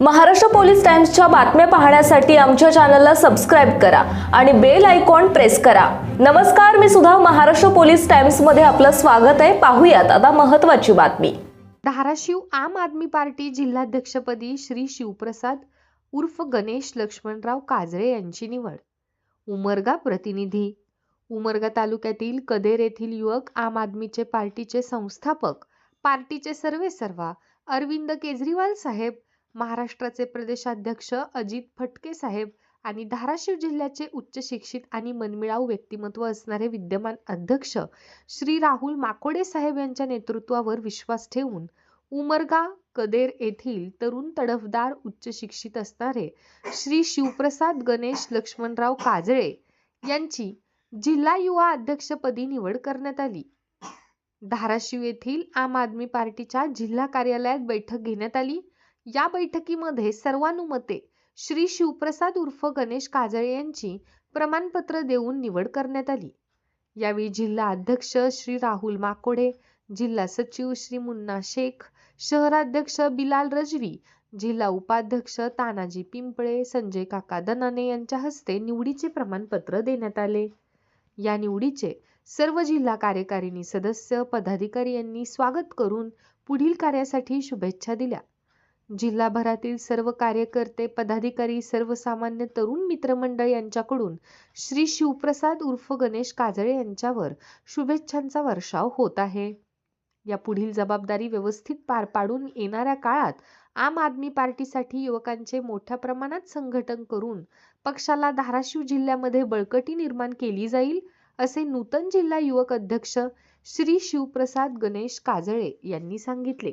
Maharashtra police टाइम्सच्या बातम्या पाहण्यासाठी आमच्या चॅनलला सबस्क्राईब करा आणि बेल आयकॉन प्रेस करा. नमस्कार मी सुद्धा महाराष्ट्र पोलीस टाइम्समध्ये आपलं स्वागत आहे. पाहूयात आता महत्वाची बातमी. धाराशिव आम आदमी पार्टी जिल्हाध्यक्षपदी श्री शिवप्रसाद उर्फ गणेश लक्ष्मणराव काजळे यांची निवड. उमरगा प्रतिनिधी. उमरगा तालुक्यातील कदेर येथील युवक आम आदमीचे पार्टीचे संस्थापक पार्टीचे सर्वेसर्वा अरविंद केजरीवाल साहेब महाराष्ट्राचे प्रदेशाध्यक्ष अजित फटके साहेब आणि धाराशिव जिल्ह्याचे उच्च शिक्षित आणि मनमिळाऊ व्यक्तिमत्व असणारे विद्यमान अध्यक्ष श्री राहुल माकोडे साहेब यांच्या नेतृत्वावर विश्वास ठेवून उमरगा कदेर येथील तरुण तडफदार उच्च शिक्षित असणारे श्री शिवप्रसाद गणेश लक्ष्मणराव काजळे यांची जिल्हा युवा अध्यक्षपदी निवड करण्यात आली. धाराशिव येथील आम आदमी पार्टीच्या जिल्हा कार्यालयात बैठक घेण्यात आली. या बैठकीमध्ये सर्वानुमते श्री शिवप्रसाद उर्फ गणेश काजळे यांची प्रमाणपत्र देऊन निवड करण्यात आली. यावेळी जिल्हा अध्यक्ष श्री राहुल माकोडे जिल्हा सचिव श्री मुन्ना शेख शहराध्यक्ष बिलाल रजवी जिल्हा उपाध्यक्ष तानाजी पिंपळे संजय काका दनाने यांच्या हस्ते निवडीचे प्रमाणपत्र देण्यात आले. या निवडीचे सर्व जिल्हा कार्यकारिणी सदस्य पदाधिकारी यांनी स्वागत करून पुढील कार्यासाठी शुभेच्छा दिल्या. जिल्हाभरातील सर्व कार्यकर्ते पदाधिकारी सर्वसामान्य तरुण मित्रमंडळ यांच्याकडून श्री शिवप्रसाद उर्फ गणेश काजळे यांच्यावर शुभेच्छांचा वर्षाव होत आहे. या पुढील जबाबदारी व्यवस्थित पार पाडून येणाऱ्या काळात आम आदमी पार्टीसाठी युवकांचे मोठ्या प्रमाणात संघटन करून पक्षाला धाराशिव जिल्ह्यामध्ये बळकटी निर्माण केली जाईल असे नूतन जिल्हा युवक अध्यक्ष श्री शिवप्रसाद गणेश काजळे यांनी सांगितले.